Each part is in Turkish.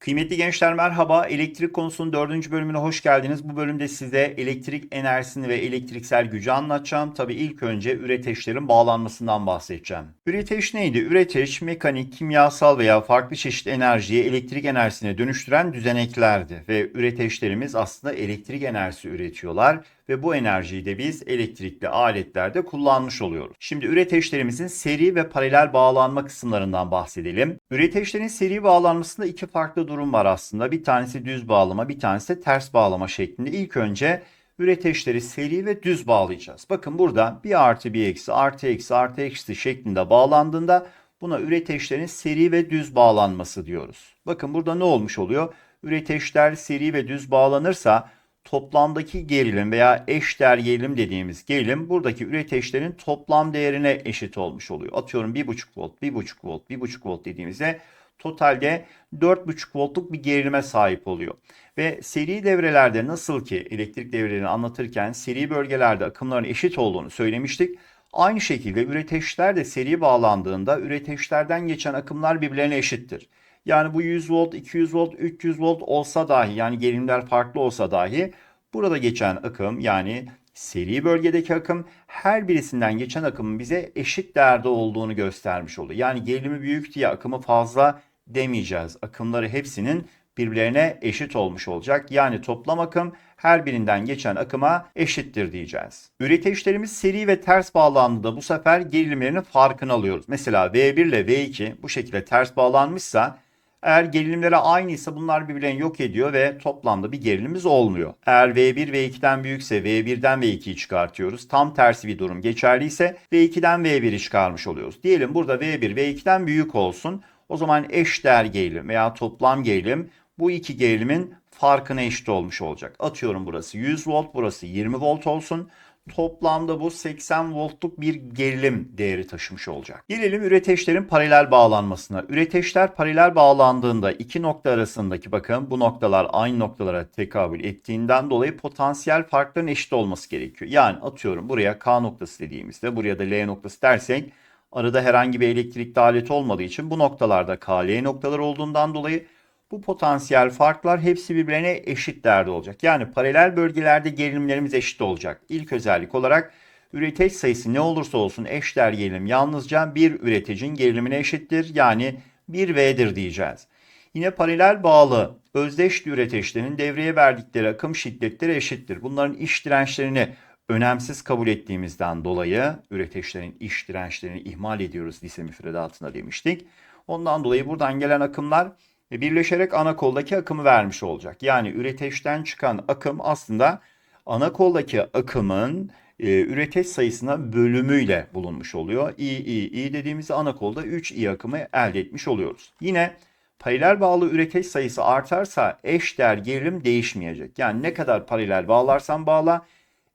Kıymetli gençler merhaba. Elektrik konusunun dördüncü bölümüne hoş geldiniz. Bu bölümde size elektrik enerjisini ve elektriksel gücü anlatacağım. Tabii ilk önce üreteçlerin bağlanmasından bahsedeceğim. Üreteç neydi? Üreteç, mekanik, kimyasal veya farklı çeşit enerjiyi elektrik enerjisine dönüştüren düzeneklerdi. Ve üreteçlerimiz aslında elektrik enerjisi üretiyorlar ve bu enerjiyi de biz elektrikli aletlerde kullanmış oluyoruz. Şimdi üreteçlerimizin seri ve paralel bağlanma kısımlarından bahsedelim. Üreteçlerin seri bağlanmasında iki farklı durum var aslında. Bir tanesi düz bağlama, bir tanesi de ters bağlama şeklinde. İlk önce üreteçleri seri ve düz bağlayacağız. Bakın burada bir artı bir eksi, artı eksi, artı eksi şeklinde bağlandığında buna üreteçlerin seri ve düz bağlanması diyoruz. Bakın burada ne olmuş oluyor? Üreteçler seri ve düz bağlanırsa toplamdaki gerilim veya eşdeğer gerilim dediğimiz gerilim buradaki üreteçlerin toplam değerine eşit olmuş oluyor. Atıyorum 1,5 volt, 1,5 volt, 1,5 volt dediğimizde totalde 4,5 voltluk bir gerilime sahip oluyor. Ve seri devrelerde nasıl ki elektrik devrelerini anlatırken seri bölgelerde akımların eşit olduğunu söylemiştik. Aynı şekilde üreteçler de seri bağlandığında üreteçlerden geçen akımlar birbirlerine eşittir. Yani bu 100 volt, 200 volt, 300 volt olsa dahi yani gerilimler farklı olsa dahi burada geçen akım yani seri bölgedeki akım her birisinden geçen akımın bize eşit değerde olduğunu göstermiş oldu. Yani gerilimi büyük diye akımı fazla demeyeceğiz. Akımları hepsinin birbirlerine eşit olmuş olacak. Yani toplam akım her birinden geçen akıma eşittir diyeceğiz. Üreteçlerimiz seri ve ters bağlandığında bu sefer gerilimlerinin farkını alıyoruz. Mesela V1 ile V2 bu şekilde ters bağlanmışsa eğer gerilimleri aynıysa bunlar birbirlerini yok ediyor ve toplamda bir gerilimimiz olmuyor. Eğer V1 V2'den büyükse V1'den V2'yi çıkartıyoruz. Tam tersi bir durum geçerliyse V2'den V1'i çıkarmış oluyoruz. Diyelim burada V1 V2'den büyük olsun. O zaman eş değer gerilim veya toplam gerilim bu iki gerilimin farkına eşit olmuş olacak. Atıyorum burası 100 volt, burası 20 volt olsun. Toplamda bu 80 voltluk bir gerilim değeri taşımış olacak. Gelelim üreteçlerin paralel bağlanmasına. Üreteçler paralel bağlandığında iki nokta arasındaki bakın bu noktalar aynı noktalara tekabül ettiğinden dolayı potansiyel farkların eşit olması gerekiyor. Yani atıyorum buraya K noktası dediğimizde buraya da L noktası dersek arada herhangi bir elektrikli alet olmadığı için bu noktalarda K, L noktaları olduğundan dolayı bu potansiyel farklar hepsi birbirine eşit değerde olacak. Yani paralel bölgelerde gerilimlerimiz eşit olacak. İlk özellik olarak üreteç sayısı ne olursa olsun eşdeğer gerilim yalnızca bir üreticinin gerilimine eşittir. Yani 1V'dir diyeceğiz. Yine paralel bağlı özdeş üreteçlerin devreye verdikleri akım şiddetleri eşittir. Bunların iş dirençlerini önemsiz kabul ettiğimizden dolayı üreteçlerin iş dirençlerini ihmal ediyoruz lise müfredatında demiştik. Ondan dolayı buradan gelen akımlar birleşerek ana koldaki akımı vermiş olacak. Yani üreteçten çıkan akım aslında ana koldaki akımın e, üreteç sayısına bölümüyle bulunmuş oluyor. I, I, I dediğimizde ana kolda 3 I akımı elde etmiş oluyoruz. Yine paralel bağlı üreteç sayısı artarsa eş değer gerilim değişmeyecek. Yani ne kadar paralel bağlarsan bağla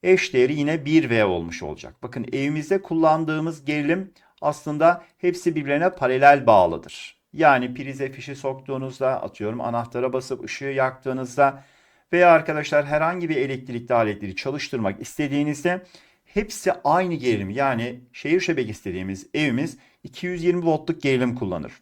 eş değeri yine 1V olmuş olacak. Bakın evimizde kullandığımız gerilim aslında hepsi birbirine paralel bağlıdır. Yani prize fişi soktuğunuzda atıyorum anahtara basıp ışığı yaktığınızda veya arkadaşlar herhangi bir elektrikli aletleri çalıştırmak istediğinizde hepsi aynı gerilim yani şehir şebek istediğimiz evimiz 220 voltluk gerilim kullanır.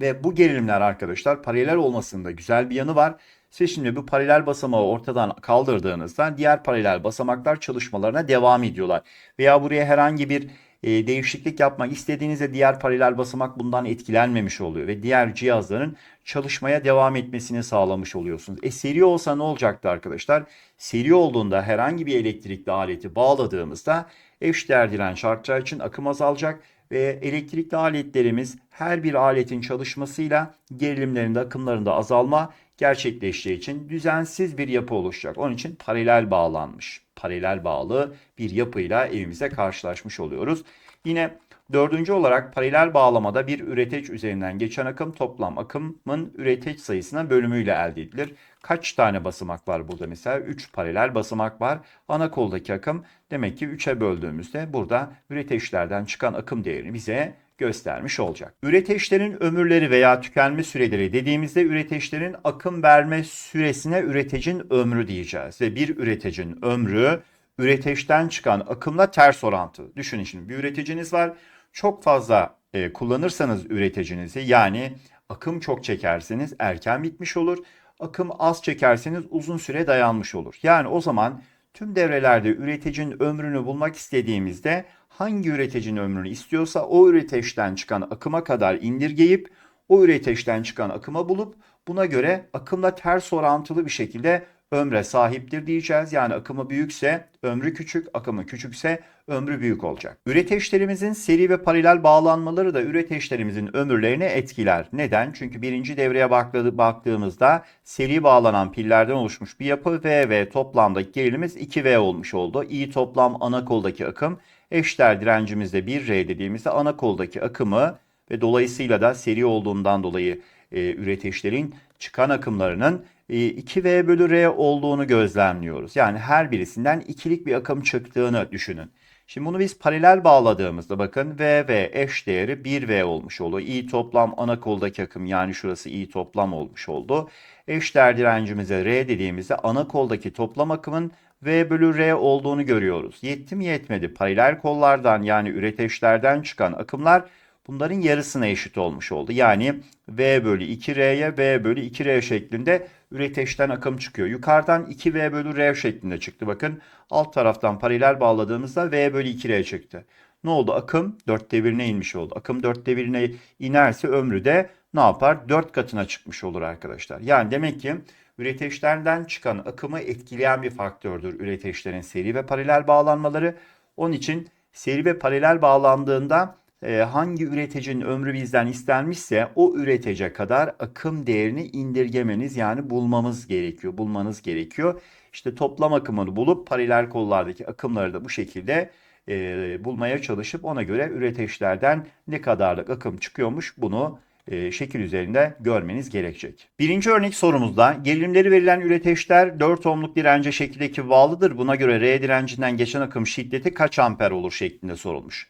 Ve bu gerilimler arkadaşlar paralel olmasında güzel bir yanı var. Siz şimdi bu paralel basamağı ortadan kaldırdığınızda diğer paralel basamaklar çalışmalarına devam ediyorlar. Veya buraya herhangi bir e, değişiklik yapmak istediğinizde diğer paralel basamak bundan etkilenmemiş oluyor ve diğer cihazların çalışmaya devam etmesini sağlamış oluyorsunuz. E seri olsa ne olacaktı arkadaşlar? Seri olduğunda herhangi bir elektrikli aleti bağladığımızda eşdeğer direnç artacağı için akım azalacak ve elektrikli aletlerimiz her bir aletin çalışmasıyla gerilimlerinde akımlarında azalma gerçekleşeceği için düzensiz bir yapı oluşacak. Onun için paralel bağlanmış, paralel bağlı bir yapıyla evimize karşılaşmış oluyoruz. Yine dördüncü olarak paralel bağlamada bir üreteç üzerinden geçen akım toplam akımın üreteç sayısına bölümüyle elde edilir. Kaç tane basamak var burada mesela? 3 paralel basamak var. Ana koldaki akım demek ki 3'e böldüğümüzde burada üreteçlerden çıkan akım değerini bize göstermiş olacak. Üreteçlerin ömürleri veya tükenme süreleri dediğimizde üreteçlerin akım verme süresine üreticinin ömrü diyeceğiz. Ve bir üreticinin ömrü üreteçten çıkan akımla ters orantılı. Düşünün şimdi bir üreticiniz var. Çok fazla e, kullanırsanız üreticinizi yani Akım çok çekerseniz erken bitmiş olur. Akım az çekerseniz uzun süre dayanmış olur. Yani o zaman tüm devrelerde üreticinin ömrünü bulmak istediğimizde hangi üreticinin ömrünü istiyorsa o üreteçten çıkan akıma kadar indirgeyip o üreteçten çıkan akıma bulup buna göre akımla ters orantılı bir şekilde ömre sahiptir diyeceğiz. Yani akımı büyükse ömrü küçük, akımı küçükse ömrü büyük olacak. Üreteçlerimizin seri ve paralel bağlanmaları da üreteçlerimizin ömürlerini etkiler. Neden? Çünkü birinci devreye baktığımızda seri bağlanan pillerden oluşmuş bir yapı V ve toplamdaki gerilimiz 2V olmuş oldu. I toplam ana koldaki akım eşdeğer direncimizde 1R dediğimizde ana koldaki akımı ve dolayısıyla da seri olduğundan dolayı e, üreteçlerin çıkan akımlarının 2V e, bölü R olduğunu gözlemliyoruz. Yani her birisinden ikilik bir akım çıktığını düşünün. Şimdi bunu biz paralel bağladığımızda bakın V ve eş değeri 1V olmuş oldu. I toplam ana koldaki akım yani şurası I toplam olmuş oldu. Eş değer direncimize R dediğimizde ana koldaki toplam akımın V bölü R olduğunu görüyoruz. Yetti mi yetmedi. Paralel kollardan yani üreteçlerden çıkan akımlar bunların yarısına eşit olmuş oldu. Yani V bölü 2R'ye V bölü 2R şeklinde üreteçten akım çıkıyor. Yukarıdan 2V bölü R şeklinde çıktı. Bakın alt taraftan paralel bağladığımızda V bölü 2R çıktı. Ne oldu? Akım 4'te 1'ine inmiş oldu. Akım 4'te 1'ine inerse ömrü de ne yapar? 4 katına çıkmış olur arkadaşlar. Yani demek ki üreteçlerden çıkan akımı etkileyen bir faktördür üreteçlerin seri ve paralel bağlanmaları. Onun için seri ve paralel bağlandığında hangi üreticinin ömrü bizden istenmişse o üretece kadar akım değerini indirgemeniz yani bulmamız gerekiyor. Bulmanız gerekiyor. İşte toplam akımını bulup paralel kollardaki akımları da bu şekilde e, bulmaya çalışıp ona göre üreteçlerden ne kadarlık akım çıkıyormuş bunu e, şekil üzerinde görmeniz gerekecek. Birinci örnek sorumuzda gerilimleri verilen üreteçler 4 ohmluk dirence şekildeki bağlıdır. Buna göre R direncinden geçen akım şiddeti kaç amper olur şeklinde sorulmuş.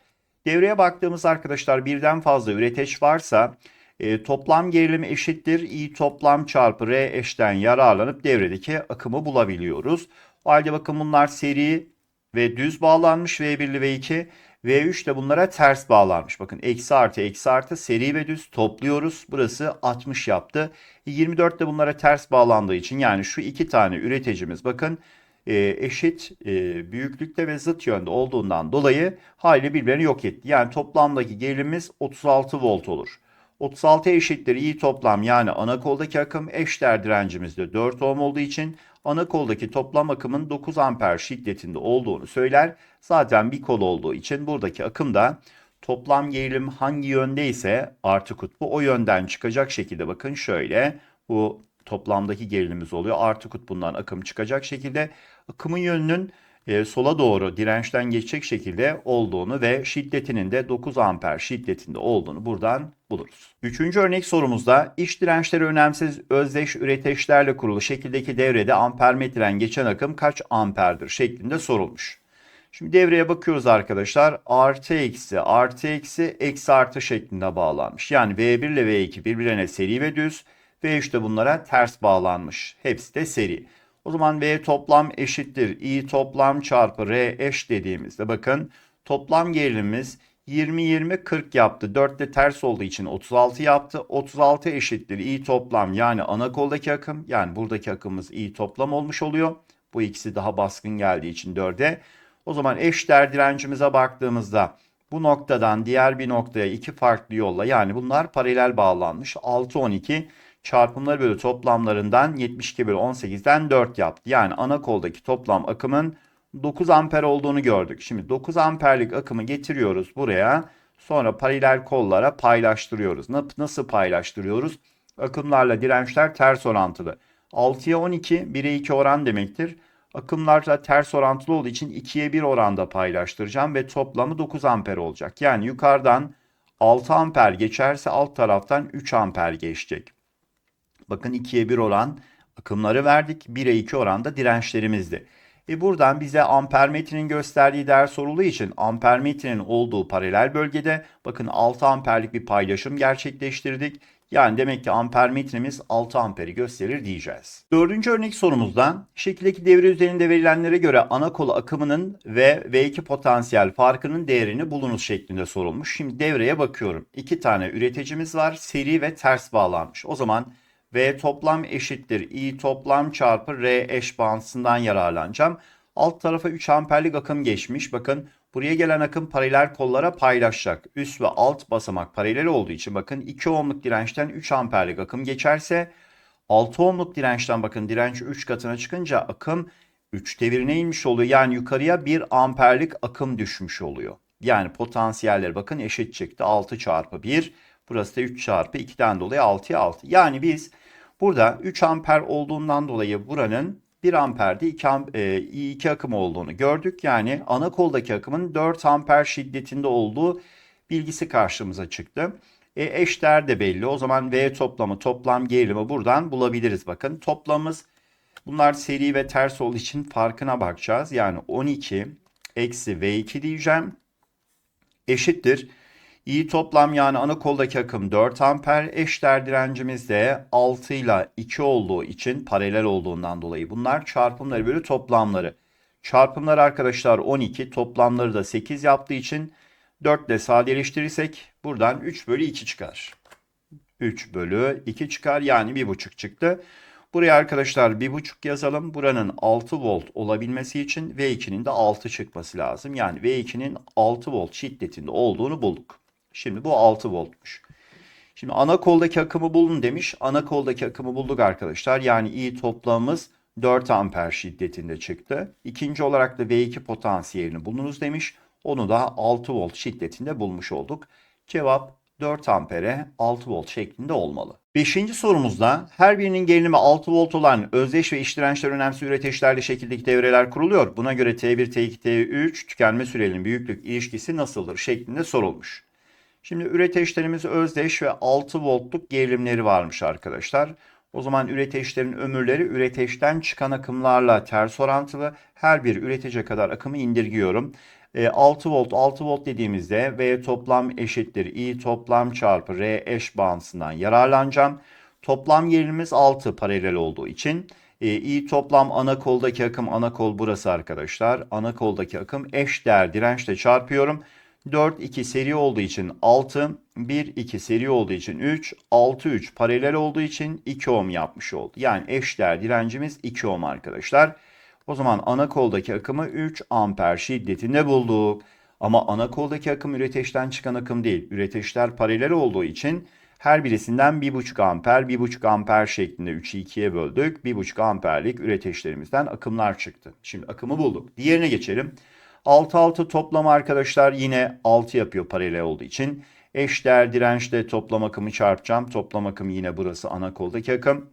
Devreye baktığımız arkadaşlar birden fazla üreteç varsa e, toplam gerilim eşittir. I toplam çarpı R eşten yararlanıp devredeki akımı bulabiliyoruz. O halde bakın bunlar seri ve düz bağlanmış V1 ve V2. V3 de bunlara ters bağlanmış. Bakın eksi artı eksi artı seri ve düz topluyoruz. Burası 60 yaptı. 24 de bunlara ters bağlandığı için yani şu iki tane üreticimiz bakın e, eşit e, büyüklükte ve zıt yönde olduğundan dolayı hali birbirlerini yok etti. Yani toplamdaki gerilimimiz 36 volt olur. 36 eşittir i toplam yani ana koldaki akım eşdeğer direncimizde 4 ohm olduğu için ana koldaki toplam akımın 9 amper şiddetinde olduğunu söyler. Zaten bir kol olduğu için buradaki akım da toplam gerilim hangi yönde ise artı kutbu o yönden çıkacak şekilde bakın şöyle bu toplamdaki gerilimimiz oluyor. Artı kutbundan akım çıkacak şekilde akımın yönünün e, sola doğru dirençten geçecek şekilde olduğunu ve şiddetinin de 9 amper şiddetinde olduğunu buradan buluruz. Üçüncü örnek sorumuzda iç dirençleri önemsiz özdeş üreteçlerle kurulu şekildeki devrede ampermetreden geçen akım kaç amperdir şeklinde sorulmuş. Şimdi devreye bakıyoruz arkadaşlar. Artı eksi artı eksi eksi artı şeklinde bağlanmış. Yani V1 ile V2 birbirine seri ve düz. V3 de bunlara ters bağlanmış. Hepsi de seri. O zaman V toplam eşittir. I toplam çarpı R eş dediğimizde bakın toplam gerilimimiz 20 20 40 yaptı. 4 de ters olduğu için 36 yaptı. 36 eşittir I toplam yani ana koldaki akım yani buradaki akımımız I toplam olmuş oluyor. Bu ikisi daha baskın geldiği için 4'e. O zaman eşdeğer direncimize baktığımızda bu noktadan diğer bir noktaya iki farklı yolla yani bunlar paralel bağlanmış. 6 12 çarpımları bölü toplamlarından 72 bölü 18'den 4 yaptı. Yani ana koldaki toplam akımın 9 amper olduğunu gördük. Şimdi 9 amperlik akımı getiriyoruz buraya. Sonra paralel kollara paylaştırıyoruz. Nasıl paylaştırıyoruz? Akımlarla dirençler ters orantılı. 6'ya 12, 1'e 2 oran demektir. Akımlarla ters orantılı olduğu için 2'ye 1 oranda paylaştıracağım ve toplamı 9 amper olacak. Yani yukarıdan 6 amper geçerse alt taraftan 3 amper geçecek. Bakın 2'ye 1 oran akımları verdik. 1'e 2 oranda dirençlerimizdi. E buradan bize ampermetrenin gösterdiği değer sorulduğu için ampermetrenin olduğu paralel bölgede bakın 6 amperlik bir paylaşım gerçekleştirdik. Yani demek ki ampermetremiz 6 amperi gösterir diyeceğiz. Dördüncü örnek sorumuzda şekildeki devre üzerinde verilenlere göre ana kol akımının ve V2 potansiyel farkının değerini bulunuz şeklinde sorulmuş. Şimdi devreye bakıyorum. İki tane üreticimiz var. Seri ve ters bağlanmış. O zaman V toplam eşittir I toplam çarpı R eş bağıntısından yararlanacağım. Alt tarafa 3 amperlik akım geçmiş. Bakın buraya gelen akım paralel kollara paylaşacak. Üst ve alt basamak paralel olduğu için bakın 2 ohmluk dirençten 3 amperlik akım geçerse 6 ohmluk dirençten bakın direnç 3 katına çıkınca akım 3 devirine inmiş oluyor. Yani yukarıya 1 amperlik akım düşmüş oluyor. Yani potansiyelleri bakın eşit çıktı. 6 çarpı 1. Burası da 3 çarpı 2'den dolayı 6'ya 6. Yani biz burada 3 amper olduğundan dolayı buranın 1 amperde 2, am, e, 2 akım olduğunu gördük. Yani ana koldaki akımın 4 amper şiddetinde olduğu bilgisi karşımıza çıktı. E, eşdeğer de belli. O zaman V toplamı toplam gerilimi buradan bulabiliriz. Bakın toplamımız bunlar seri ve ters olduğu için farkına bakacağız. Yani 12 eksi V2 diyeceğim. Eşittir. İyi toplam yani ana koldaki akım 4 amper. Eşdeğer direncimiz de 6 ile 2 olduğu için paralel olduğundan dolayı bunlar çarpımları bölü toplamları. Çarpımlar arkadaşlar 12 toplamları da 8 yaptığı için 4 ile sadeleştirirsek buradan 3 bölü 2 çıkar. 3 bölü 2 çıkar yani 1,5 çıktı. Buraya arkadaşlar 1,5 yazalım. Buranın 6 volt olabilmesi için V2'nin de 6 çıkması lazım. Yani V2'nin 6 volt şiddetinde olduğunu bulduk. Şimdi bu 6 voltmuş. Şimdi ana koldaki akımı bulun demiş. Ana koldaki akımı bulduk arkadaşlar. Yani I toplamımız 4 amper şiddetinde çıktı. İkinci olarak da V2 potansiyelini bulunuz demiş. Onu da 6 volt şiddetinde bulmuş olduk. Cevap 4 ampere 6 volt şeklinde olmalı. Beşinci sorumuzda her birinin gerilimi 6 volt olan özdeş ve iç dirençler önemsiz üreteçlerle şekildeki devreler kuruluyor. Buna göre T1, T2, T3 tükenme sürelerinin büyüklük ilişkisi nasıldır şeklinde sorulmuş. Şimdi üreteçlerimiz özdeş ve 6 voltluk gerilimleri varmış arkadaşlar. O zaman üreteçlerin ömürleri üreteçten çıkan akımlarla ters orantılı. Her bir üretece kadar akımı indirgiyorum. 6 volt 6 volt dediğimizde V toplam eşittir I toplam çarpı R eş bağıntısından yararlanacağım. Toplam gerilimimiz 6 paralel olduğu için I toplam ana koldaki akım ana kol burası arkadaşlar. Ana koldaki akım eş değer dirençle çarpıyorum. 4 2 seri olduğu için 6, 1 2 seri olduğu için 3, 6 3 paralel olduğu için 2 ohm yapmış oldu. Yani eşdeğer direncimiz 2 ohm arkadaşlar. O zaman ana koldaki akımı 3 amper şiddetinde bulduk. Ama ana koldaki akım üreteçten çıkan akım değil. Üreteçler paralel olduğu için her birisinden 1,5 amper, 1,5 amper şeklinde 3'ü 2'ye böldük. 1,5 amperlik üreteçlerimizden akımlar çıktı. Şimdi akımı bulduk. Diğerine geçelim. 6 6 toplam arkadaşlar yine 6 yapıyor paralel olduğu için. Eşdeğer dirençle toplam akımı çarpacağım. Toplam akım yine burası ana koldaki akım.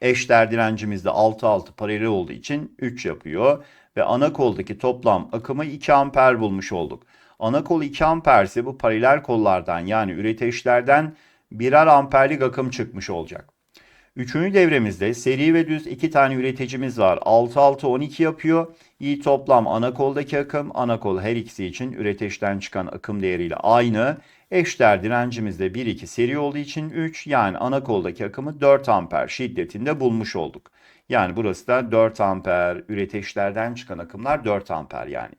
Eşdeğer direncimiz de 6 6 paralel olduğu için 3 yapıyor. Ve ana koldaki toplam akımı 2 amper bulmuş olduk. Ana kol 2 amperse bu paralel kollardan yani üreteçlerden birer amperlik akım çıkmış olacak. Üçüncü devremizde seri ve düz iki tane üreticimiz var. 6-6-12 yapıyor. İ toplam ana koldaki akım, ana kol her ikisi için üreteçten çıkan akım değeriyle aynı. Eşdeğer direncimiz de 1-2 seri olduğu için 3 yani ana koldaki akımı 4 amper şiddetinde bulmuş olduk. Yani burası da 4 amper, üreteçlerden çıkan akımlar 4 amper yani.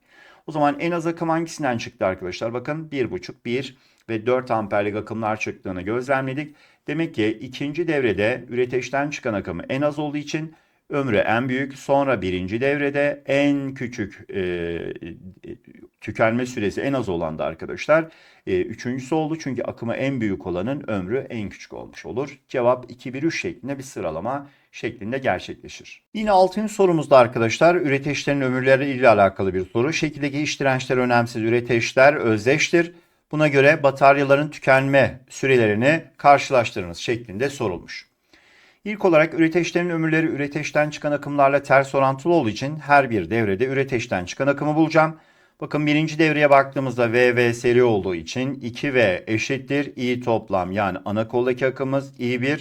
O zaman en az akım hangisinden çıktı arkadaşlar? Bakın 1,5, 1 ve 4 amperlik akımlar çıktığını gözlemledik. Demek ki ikinci devrede üreteçten çıkan akımı en az olduğu için ömrü en büyük. Sonra birinci devrede en küçük e, tükenme süresi en az olan da arkadaşlar e, üçüncüsü oldu. Çünkü akımı en büyük olanın ömrü en küçük olmuş olur. Cevap 2 1 3 şeklinde bir sıralama şeklinde gerçekleşir. Yine altıncı sorumuzda arkadaşlar üreteçlerin ömürleri ile alakalı bir soru. Şekildeki iç dirençler önemsiz üreteçler özdeştir. Buna göre bataryaların tükenme sürelerini karşılaştırınız şeklinde sorulmuş. İlk olarak üreteçlerin ömürleri üreteçten çıkan akımlarla ters orantılı olduğu için her bir devrede üreteçten çıkan akımı bulacağım. Bakın birinci devreye baktığımızda V V seri olduğu için 2V eşittir I toplam yani ana koldaki akımız I1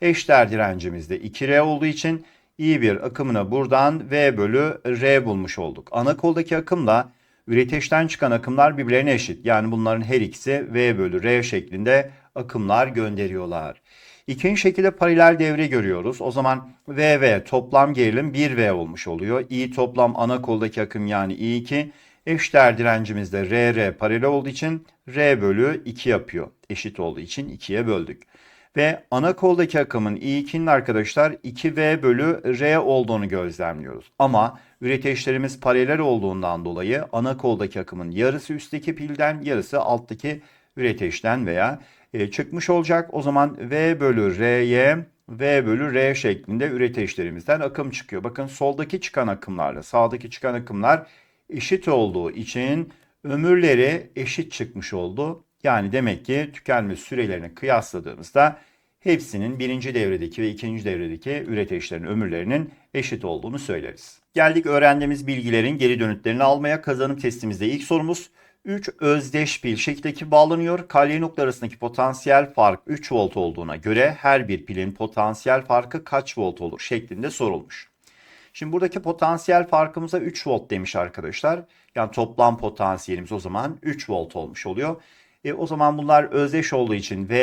eşdeğer direncimiz de 2R olduğu için I1 akımına buradan V bölü R bulmuş olduk. Ana koldaki akımla üreteçten çıkan akımlar birbirlerine eşit. Yani bunların her ikisi V bölü R şeklinde akımlar gönderiyorlar. İkinci şekilde paralel devre görüyoruz. O zaman VV toplam gerilim 1V olmuş oluyor. I toplam ana koldaki akım yani I2 eşdeğer direncimiz de RR paralel olduğu için R bölü 2 yapıyor. Eşit olduğu için 2'ye böldük. Ve ana koldaki akımın I2'nin arkadaşlar 2V bölü R olduğunu gözlemliyoruz. Ama üreteçlerimiz paralel olduğundan dolayı ana koldaki akımın yarısı üstteki pilden yarısı alttaki üreteçten veya e, çıkmış olacak. O zaman V bölü R'ye V bölü R şeklinde üreteçlerimizden akım çıkıyor. Bakın soldaki çıkan akımlarla sağdaki çıkan akımlar eşit olduğu için ömürleri eşit çıkmış oldu. Yani demek ki tükenme sürelerini kıyasladığımızda hepsinin birinci devredeki ve ikinci devredeki üreteçlerin ömürlerinin eşit olduğunu söyleriz. Geldik öğrendiğimiz bilgilerin geri dönütlerini almaya. Kazanım testimizde ilk sorumuz 3 özdeş pil şekildeki bağlanıyor. Kalye nokta arasındaki potansiyel fark 3 volt olduğuna göre her bir pilin potansiyel farkı kaç volt olur şeklinde sorulmuş. Şimdi buradaki potansiyel farkımıza 3 volt demiş arkadaşlar. Yani toplam potansiyelimiz o zaman 3 volt olmuş oluyor. E, o zaman bunlar özdeş olduğu için V,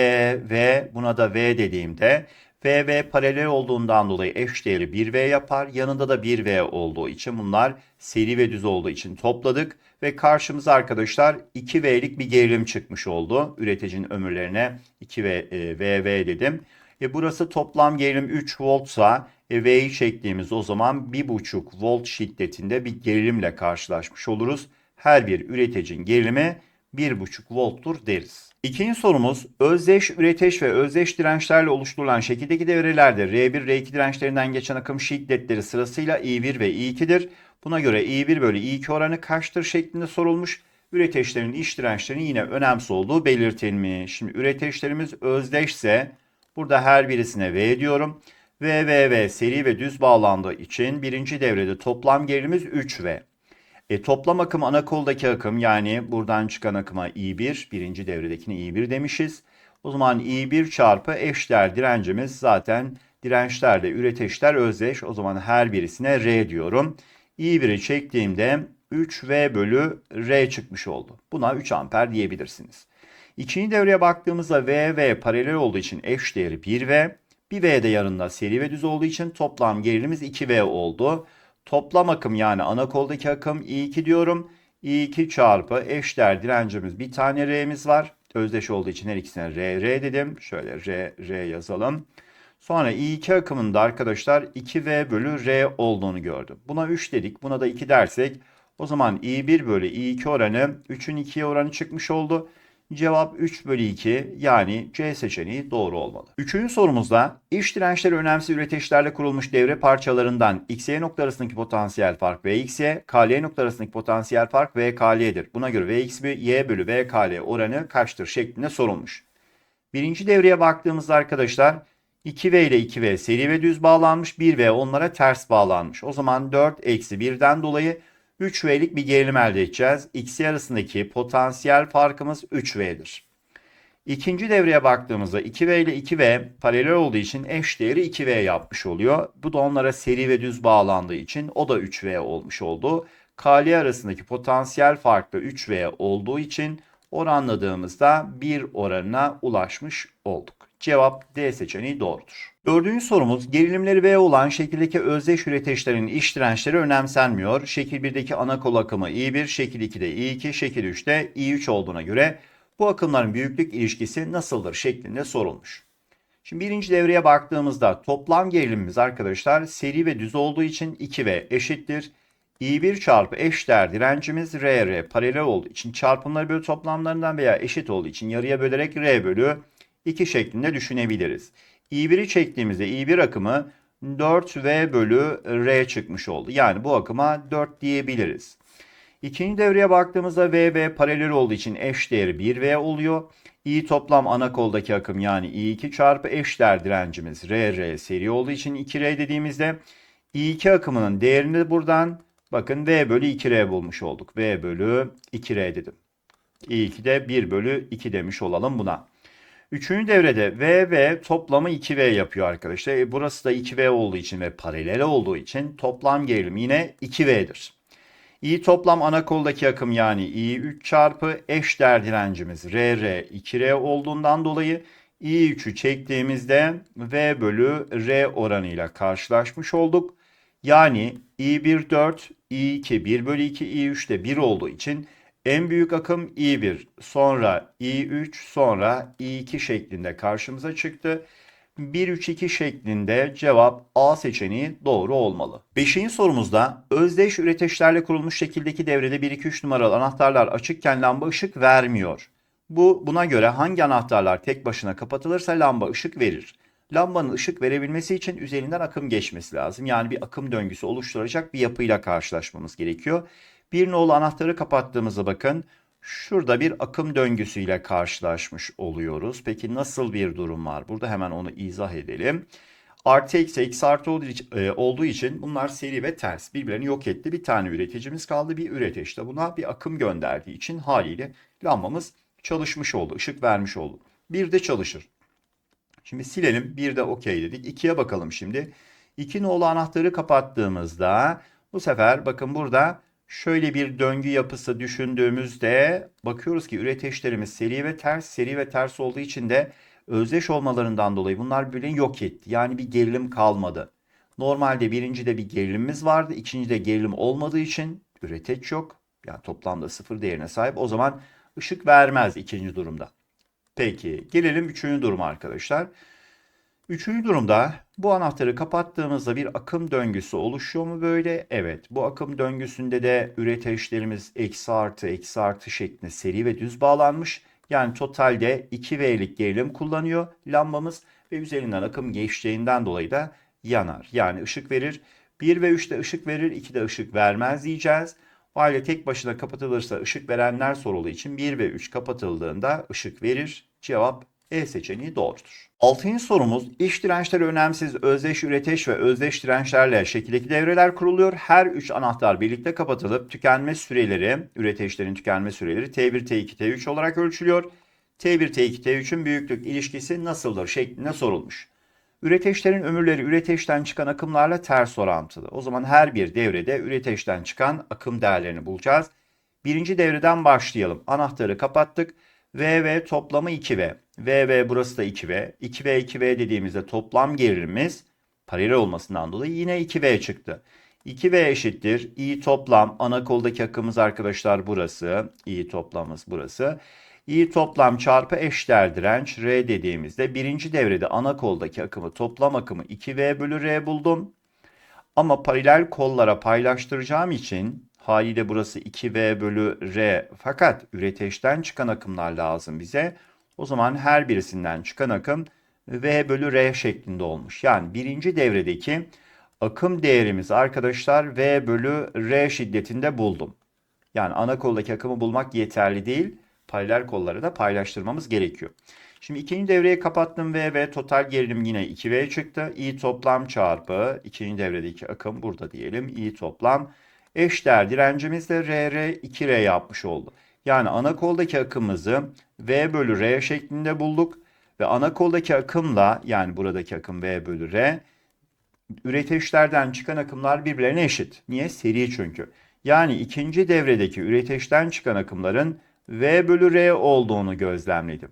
V buna da V dediğimde V V paralel olduğundan dolayı eş değeri 1V yapar. Yanında da 1V olduğu için bunlar seri ve düz olduğu için topladık. Ve karşımıza arkadaşlar 2V'lik bir gerilim çıkmış oldu. Üreticinin ömürlerine 2V, e, VV dedim. E burası toplam gerilim 3 voltsa e, V'yi çektiğimiz o zaman 1,5 volt şiddetinde bir gerilimle karşılaşmış oluruz. Her bir üreticinin gerilimi 1,5 volttur deriz. İkinci sorumuz özdeş üreteç ve özdeş dirençlerle oluşturulan şekildeki devrelerde R1, R2 dirençlerinden geçen akım şiddetleri sırasıyla I1 ve I2'dir. Buna göre I1 bölü I2 oranı kaçtır şeklinde sorulmuş. Üreteçlerin iç dirençlerinin yine önemsiz olduğu belirtilmiş. Şimdi üreteçlerimiz özdeşse burada her birisine V diyorum. V, V, V seri ve düz bağlandığı için birinci devrede toplam gerilimiz 3V. E, toplam akım ana koldaki akım yani buradan çıkan akıma I1, birinci devredekine I1 demişiz. O zaman I1 çarpı eşdeğer direncimiz zaten dirençlerle üreteçler özdeş. O zaman her birisine R diyorum. I1'i çektiğimde 3V bölü R çıkmış oldu. Buna 3 amper diyebilirsiniz. İkinci devreye baktığımızda V, V paralel olduğu için eş değeri 1V. Bir V de yanında seri ve düz olduğu için toplam gerilimiz 2V oldu. Toplam akım yani ana koldaki akım I2 diyorum. I2 çarpı eşdeğer direncimiz bir tane R'miz var. Özdeş olduğu için her ikisine R, R dedim. Şöyle R, R yazalım. Sonra I2 akımında arkadaşlar 2V bölü R olduğunu gördüm. Buna 3 dedik. Buna da 2 dersek o zaman I1 bölü I2 oranı 3'ün 2'ye oranı çıkmış oldu. Cevap 3 bölü 2 yani C seçeneği doğru olmalı. Üçüncü sorumuzda iç dirençleri önemsiz üreteçlerle kurulmuş devre parçalarından XY nokta arasındaki potansiyel fark VXY, KL nokta arasındaki potansiyel fark VKL'dir. Buna göre VX Y bölü VKL oranı kaçtır şeklinde sorulmuş. Birinci devreye baktığımızda arkadaşlar 2V ile 2V seri ve düz bağlanmış 1V onlara ters bağlanmış. O zaman 4 eksi 1'den dolayı 3V'lik bir gerilim elde edeceğiz. X'y arasındaki potansiyel farkımız 3V'dir. İkinci devreye baktığımızda 2V ile 2V paralel olduğu için eş değeri 2V yapmış oluyor. Bu da onlara seri ve düz bağlandığı için o da 3V olmuş oldu. KL arasındaki potansiyel fark da 3V olduğu için oranladığımızda 1 oranına ulaşmış olduk. Cevap D seçeneği doğrudur. Dördüncü sorumuz gerilimleri V olan şekildeki özdeş üreteçlerin iç dirençleri önemsenmiyor. Şekil 1'deki ana kol akımı I1, şekil 2'de I2, şekil 3'te I3 olduğuna göre bu akımların büyüklük ilişkisi nasıldır şeklinde sorulmuş. Şimdi birinci devreye baktığımızda toplam gerilimimiz arkadaşlar seri ve düz olduğu için 2V eşittir. I1 çarpı eşdeğer direncimiz RR paralel olduğu için çarpımları bölü toplamlarından veya eşit olduğu için yarıya bölerek R bölü 2 şeklinde düşünebiliriz. I1'i çektiğimizde I1 akımı 4V bölü R çıkmış oldu. Yani bu akıma 4 diyebiliriz. İkinci devreye baktığımızda V V paralel olduğu için eş değeri 1V oluyor. I toplam ana koldaki akım yani I2 çarpı eşdeğer direncimiz R R seri olduğu için 2R dediğimizde I2 akımının değerini de buradan bakın V bölü 2R bulmuş olduk. V bölü 2R dedim. I2'de 1 bölü 2 demiş olalım buna. Üçüncü devrede V ve toplamı 2V yapıyor arkadaşlar. E, burası da 2V olduğu için ve paralel olduğu için toplam gerilim yine 2V'dir. I toplam ana koldaki akım yani I3 çarpı eş değer direncimiz RR 2R olduğundan dolayı I3'ü çektiğimizde V bölü R oranıyla karşılaşmış olduk. Yani I1 4, I2 1 bölü 2, I3 de 1 olduğu için en büyük akım I1, sonra I3, sonra I2 şeklinde karşımıza çıktı. 1-3-2 şeklinde cevap A seçeneği doğru olmalı. Beşinci sorumuzda özdeş üreteçlerle kurulmuş şekildeki devrede 1-2-3 numaralı anahtarlar açıkken lamba ışık vermiyor. Bu buna göre hangi anahtarlar tek başına kapatılırsa lamba ışık verir. Lambanın ışık verebilmesi için üzerinden akım geçmesi lazım. Yani bir akım döngüsü oluşturacak bir yapıyla karşılaşmamız gerekiyor. Bir nolu anahtarı kapattığımızda bakın şurada bir akım döngüsüyle karşılaşmış oluyoruz. Peki nasıl bir durum var? Burada hemen onu izah edelim. Artı eksi eksi artı olduğu için, e, için bunlar seri ve ters birbirlerini yok etti. Bir tane üreticimiz kaldı bir üreteç de buna bir akım gönderdiği için haliyle lambamız çalışmış oldu, ışık vermiş oldu. Bir de çalışır. Şimdi silelim. Bir de okey dedik. İkiye bakalım şimdi. İki nolu anahtarı kapattığımızda bu sefer bakın burada şöyle bir döngü yapısı düşündüğümüzde bakıyoruz ki üreteçlerimiz seri ve ters, seri ve ters olduğu için de özdeş olmalarından dolayı bunlar birbirini yok etti. Yani bir gerilim kalmadı. Normalde birincide bir gerilimimiz vardı. ikincide gerilim olmadığı için üreteç yok. Yani toplamda sıfır değerine sahip. O zaman ışık vermez ikinci durumda. Peki gelelim üçüncü duruma arkadaşlar. Üçüncü durumda bu anahtarı kapattığımızda bir akım döngüsü oluşuyor mu böyle? Evet. Bu akım döngüsünde de üreteçlerimiz eksi artı eksi artı şeklinde seri ve düz bağlanmış. Yani totalde 2V'lik gerilim kullanıyor lambamız ve üzerinden akım geçtiğinden dolayı da yanar. Yani ışık verir. 1 ve 3 de ışık verir, 2 de ışık vermez diyeceğiz. O halde tek başına kapatılırsa ışık verenler sorulu için 1 ve 3 kapatıldığında ışık verir. Cevap E seçeneği doğrudur. Altıncı sorumuz iş dirençleri önemsiz özdeş üreteç ve özdeş dirençlerle şekildeki devreler kuruluyor. Her 3 anahtar birlikte kapatılıp tükenme süreleri, üreteçlerin tükenme süreleri T1, T2, T3 olarak ölçülüyor. T1, T2, T3'ün büyüklük ilişkisi nasıldır şeklinde sorulmuş. Üreteçlerin ömürleri üreteçten çıkan akımlarla ters orantılı. O zaman her bir devrede üreteçten çıkan akım değerlerini bulacağız. Birinci devreden başlayalım. Anahtarı kapattık. V ve toplamı 2V. V ve burası da 2V. 2V 2V dediğimizde toplam gerilimimiz paralel olmasından dolayı yine 2V çıktı. 2V eşittir. I toplam ana koldaki akımız arkadaşlar burası. I toplamımız burası. I toplam çarpı eşdeğer direnç R dediğimizde birinci devrede ana koldaki akımı toplam akımı 2V bölü R buldum. Ama paralel kollara paylaştıracağım için haliyle burası 2V bölü R fakat üreteçten çıkan akımlar lazım bize. O zaman her birisinden çıkan akım V bölü R şeklinde olmuş. Yani birinci devredeki akım değerimiz arkadaşlar V bölü R şiddetinde buldum. Yani ana koldaki akımı bulmak yeterli değil paralel kolları da paylaştırmamız gerekiyor. Şimdi ikinci devreyi kapattım V ve total gerilim yine 2V çıktı. I toplam çarpı ikinci devredeki akım burada diyelim. I toplam eşdeğer direncimiz de RR 2R yapmış oldu. Yani ana koldaki akımımızı V bölü R şeklinde bulduk. Ve ana koldaki akımla yani buradaki akım V bölü R üreteçlerden çıkan akımlar birbirlerine eşit. Niye? Seri çünkü. Yani ikinci devredeki üreteçten çıkan akımların V bölü R olduğunu gözlemledim.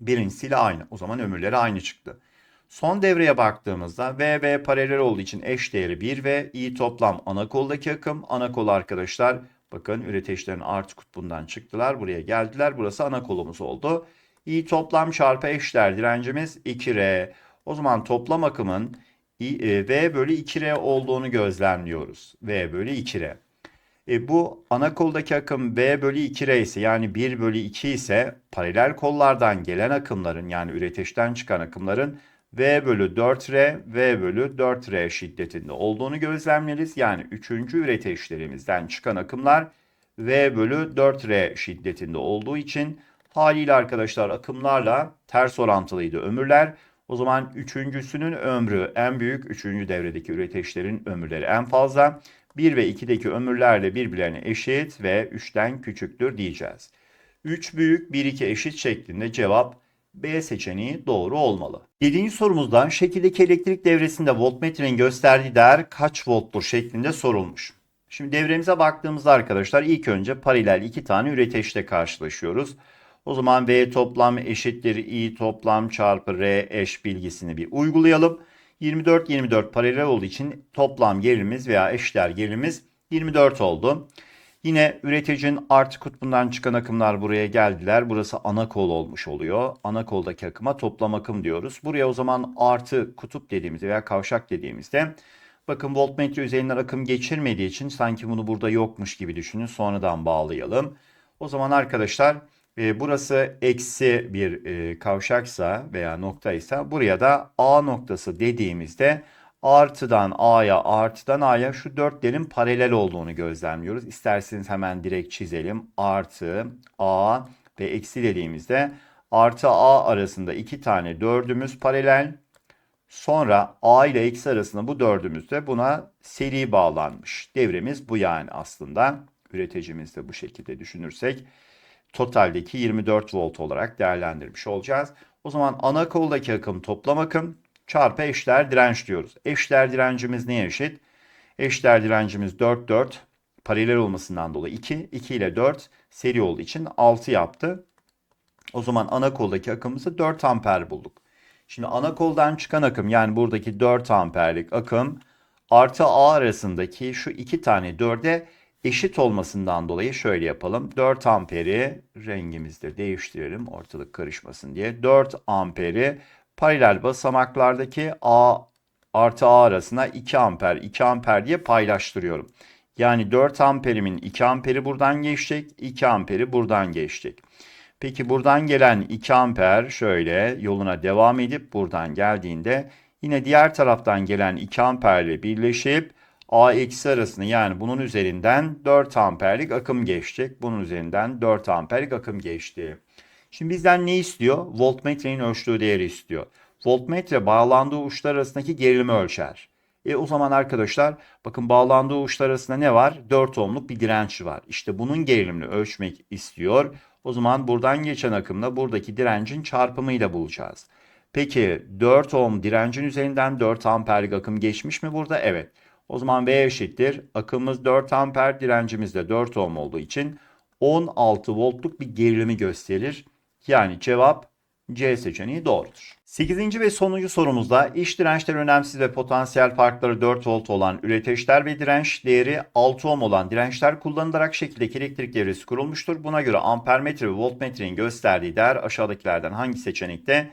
Birincisiyle aynı. O zaman ömürleri aynı çıktı. Son devreye baktığımızda V V paralel olduğu için eş değeri 1 ve I toplam ana koldaki akım. Ana kol arkadaşlar bakın üreteçlerin artı kutbundan çıktılar. Buraya geldiler. Burası ana kolumuz oldu. I toplam çarpı eşdeğer direncimiz 2R. O zaman toplam akımın I, V bölü 2R olduğunu gözlemliyoruz. V bölü 2R. E, bu ana koldaki akım V bölü 2R ise yani 1 bölü 2 ise paralel kollardan gelen akımların yani üreteçten çıkan akımların V bölü 4R, V bölü 4R şiddetinde olduğunu gözlemleriz. Yani 3. üreteçlerimizden çıkan akımlar V bölü 4R şiddetinde olduğu için haliyle arkadaşlar akımlarla ters orantılıydı ömürler. O zaman üçüncüsünün ömrü en büyük, üçüncü devredeki üreteçlerin ömürleri en fazla. 1 ve 2'deki ömürlerle birbirlerine eşit ve 3'ten küçüktür diyeceğiz. 3 büyük 1 2 eşit şeklinde cevap B seçeneği doğru olmalı. 7. sorumuzda şekildeki elektrik devresinde voltmetrenin gösterdiği değer kaç volttur şeklinde sorulmuş. Şimdi devremize baktığımızda arkadaşlar ilk önce paralel iki tane üreteçle karşılaşıyoruz. O zaman V toplam eşittir I toplam çarpı R eş bilgisini bir uygulayalım. 24 24 paralel olduğu için toplam gerilimiz veya eşdeğer gerilimiz 24 oldu. Yine üreticinin artı kutbundan çıkan akımlar buraya geldiler. Burası ana kol olmuş oluyor. Ana koldaki akıma toplam akım diyoruz. Buraya o zaman artı kutup dediğimizde veya kavşak dediğimizde bakın voltmetre üzerinden akım geçirmediği için sanki bunu burada yokmuş gibi düşünün. Sonradan bağlayalım. O zaman arkadaşlar e, burası eksi bir e, kavşaksa veya noktaysa buraya da A noktası dediğimizde artıdan A'ya artıdan A'ya şu dörtlerin paralel olduğunu gözlemliyoruz. İsterseniz hemen direkt çizelim. Artı A ve eksi dediğimizde artı A arasında iki tane dördümüz paralel. Sonra A ile eksi arasında bu dördümüz de buna seri bağlanmış. Devremiz bu yani aslında. Üreticimiz de bu şekilde düşünürsek totaldeki 24 volt olarak değerlendirmiş olacağız. O zaman ana koldaki akım toplam akım çarpı eşdeğer direnç diyoruz. Eşdeğer direncimiz neye eşit? Eşdeğer direncimiz 4 4 paralel olmasından dolayı 2 2 ile 4 seri olduğu için 6 yaptı. O zaman ana koldaki akımımızı 4 amper bulduk. Şimdi ana koldan çıkan akım yani buradaki 4 amperlik akım artı A arasındaki şu iki tane 4'e eşit olmasından dolayı şöyle yapalım. 4 amperi rengimizde değiştirelim ortalık karışmasın diye. 4 amperi paralel basamaklardaki A artı A arasına 2 amper 2 amper diye paylaştırıyorum. Yani 4 amperimin 2 amperi buradan geçecek 2 amperi buradan geçecek. Peki buradan gelen 2 amper şöyle yoluna devam edip buradan geldiğinde yine diğer taraftan gelen 2 amperle birleşip A eksi arasını yani bunun üzerinden 4 amperlik akım geçecek. Bunun üzerinden 4 amperlik akım geçti. Şimdi bizden ne istiyor? Voltmetrenin ölçtüğü değeri istiyor. Voltmetre bağlandığı uçlar arasındaki gerilimi ölçer. E o zaman arkadaşlar bakın bağlandığı uçlar arasında ne var? 4 ohmluk bir direnç var. İşte bunun gerilimini ölçmek istiyor. O zaman buradan geçen akımla buradaki direncin çarpımıyla bulacağız. Peki 4 ohm direncin üzerinden 4 amperlik akım geçmiş mi burada? Evet. O zaman V eşittir. Akımımız 4 amper, direncimiz de 4 ohm olduğu için 16 voltluk bir gerilimi gösterir. Yani cevap C seçeneği doğrudur. 8. ve sonuncu sorumuzda iş dirençler önemsiz ve potansiyel farkları 4 volt olan üreteçler ve direnç değeri 6 ohm olan dirençler kullanılarak şekildeki elektrik devresi kurulmuştur. Buna göre ampermetre ve voltmetrenin gösterdiği değer aşağıdakilerden hangi seçenekte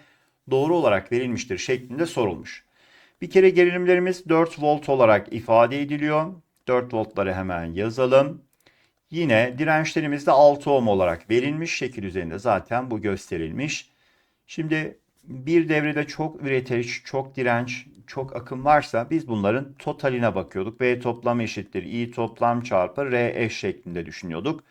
doğru olarak verilmiştir şeklinde sorulmuş. Bir kere gerilimlerimiz 4 volt olarak ifade ediliyor. 4 voltları hemen yazalım. Yine dirençlerimiz de 6 ohm olarak verilmiş. Şekil üzerinde zaten bu gösterilmiş. Şimdi bir devrede çok üretici, çok direnç, çok akım varsa biz bunların totaline bakıyorduk. V toplam eşittir I toplam çarpı R eş şeklinde düşünüyorduk.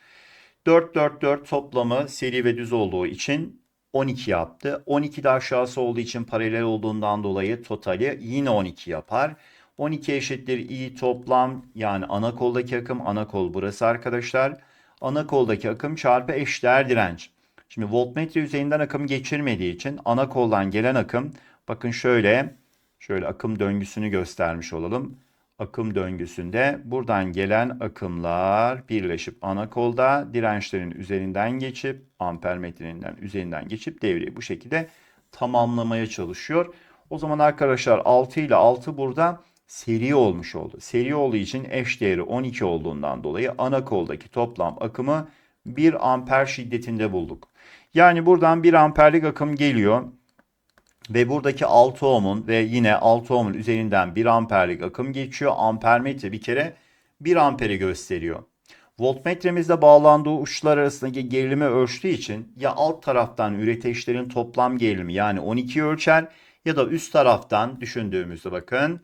4 4 4 toplamı seri ve düz olduğu için 12 yaptı. 12 de aşağısı olduğu için paralel olduğundan dolayı totali yine 12 yapar. 12 eşittir i toplam yani ana koldaki akım ana kol burası arkadaşlar. Ana koldaki akım çarpı eşdeğer direnç. Şimdi voltmetre üzerinden akım geçirmediği için ana koldan gelen akım bakın şöyle şöyle akım döngüsünü göstermiş olalım. Akım döngüsünde buradan gelen akımlar birleşip ana kolda dirençlerin üzerinden geçip ampermetreninden üzerinden geçip devreyi bu şekilde tamamlamaya çalışıyor. O zaman arkadaşlar 6 ile 6 burada seri olmuş oldu. Seri olduğu için eş değeri 12 olduğundan dolayı ana koldaki toplam akımı 1 amper şiddetinde bulduk. Yani buradan 1 amperlik akım geliyor. Ve buradaki 6 ohmun ve yine 6 ohmun üzerinden 1 amperlik akım geçiyor. Ampermetre bir kere 1 amperi gösteriyor. Voltmetremizde bağlandığı uçlar arasındaki gerilimi ölçtüğü için ya alt taraftan üreteçlerin toplam gerilimi yani 12 ölçer ya da üst taraftan düşündüğümüzde bakın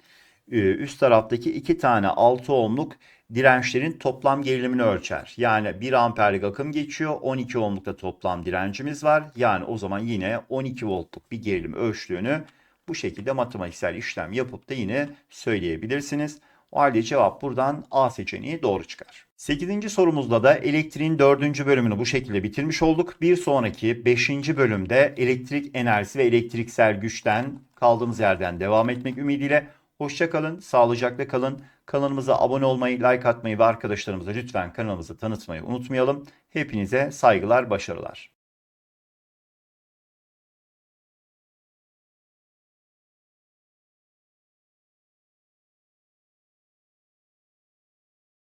üst taraftaki iki tane 6 ohmluk dirençlerin toplam gerilimini ölçer. Yani 1 amperlik akım geçiyor. 12 ohmlukta toplam direncimiz var. Yani o zaman yine 12 voltluk bir gerilim ölçtüğünü bu şekilde matematiksel işlem yapıp da yine söyleyebilirsiniz. O halde cevap buradan A seçeneği doğru çıkar. 8. sorumuzda da elektriğin 4. bölümünü bu şekilde bitirmiş olduk. Bir sonraki 5. bölümde elektrik enerjisi ve elektriksel güçten kaldığımız yerden devam etmek ümidiyle hoşça kalın, sağlıcakla kalın. Kanalımıza abone olmayı, like atmayı ve arkadaşlarımıza lütfen kanalımızı tanıtmayı unutmayalım. Hepinize saygılar, başarılar.